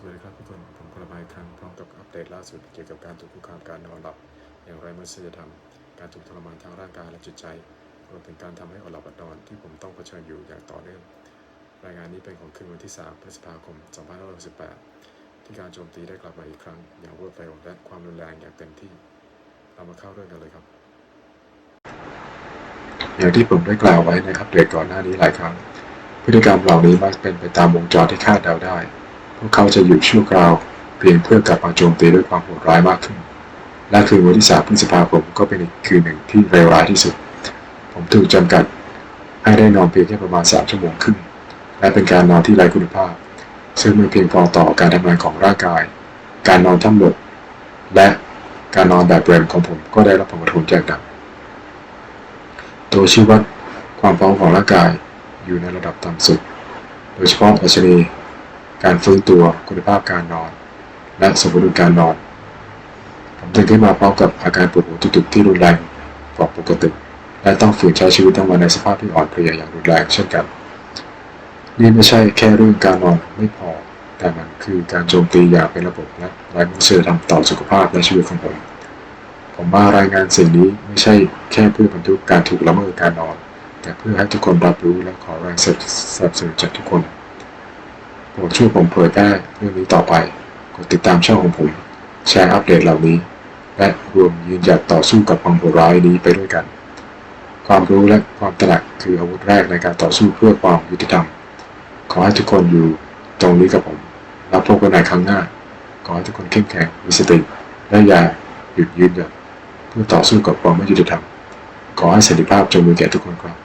สวัสดีครับทุกคน ผมกลับาอีกครั้งพร้อมกับอัปเดตล่าสุดเกี่ยวกับการถูกคุกคามการนอนหลับ อย่างไรมนุษยธรรม การถูกทรมานทางร่างกายและจิตใจรวมถึงการทำให้อดหลับอดนอนที่ผมต้องเผชิญอยู่อย่างต่อเนื่อง รายงานนี้เป็นของคืนวันที่ 3 พฤษภาคม 2568 ที่การโจมตีได้กลับมาอีกครั้ง อย่างรวดเร็วและความรุนแรงอย่างเต็มที่ เรามาเข้าเรื่องกันเลยครับ อย่างที่ผมได้กล่าวไว้ในอัปเดตก่อนหน้านี้หลายครั้ง พฤติกรรมเหล่านี้มักเป็นไปตามวงจรที่คาดเดาได้ พวกเขาจะหยุดชั่วคราวเพียงเพื่อกลับมาโจมตีด้วยความโหดร้ายมากขึ้นและคืนวันที่3พฤษภาคมก็เป็นอีกคืนหนึ่งที่เลวร้ายที่สุด ผมถูกจำกัดให้ได้นอนเพียงแค่ประมาณ3ชั่วโมงครึ่งและเป็นการนอนที่ไร้คุณภาพ ซึ่งไม่เพียงพอต่อการทำงานของร่างกาย การนอนทั้งหมดและการนอนแบบเรมของผมก็ได้รับผลกระทบอย่างหนักตัวชี้วัดความพร้อมของร่างกายอยู่ในระดับต่ำสุด โดยเฉพาะอัชนี การฟื้นตัวคุณภาพการนอน และสมดุลการนอน ผมตื่นขึ้นมาพร้อมกับอาการปวดหัวตุกๆที่รุนแรงกว่าปกติ และต้องฝืนใช้ชีวิตทั้งวันในสภาพที่อ่อนเพลียอย่างรุนแรงเช่นกัน นี่ไม่ใช่แค่เรื่องการนอนไม่พอ แต่มันคือการโจมตีอย่างเป็นระบบและไร้มนุษยธรรมต่อสุขภาพและชีวิตของผมผมมารายงานสิ่งนี้ไม่ใช่แค่เพื่อบรรทุกการถูกละเมิดการนอน แต่เพื่อให้ทุกคนรับรู้และขอแรงสนับสนุนจากทุกคน โปรดช่วยผมเผยแพร่เรื่องนี้ต่อไป กดติดตามช่องของผม แชร์อัปเดตเหล่านี้ และรวมยืนหยัดต่อสู้กับความโหดร้ายนี้ไปด้วยกัน ความรู้และความตระหนักคืออาวุธแรกในการต่อสู้เพื่อความยุติธรรม ขอให้ทุกคนอยู่ตรงนี้กับผมแล้วพบกันในครั้งหน้า ขอให้ทุกคนเข้มแข็งมีสติและอย่าหยุดยืนหยัดเพื่อต่อสู้กับความไม่ยุติธรรม ขอให้เสันติภาพจงมีแก่ทุกคนครับ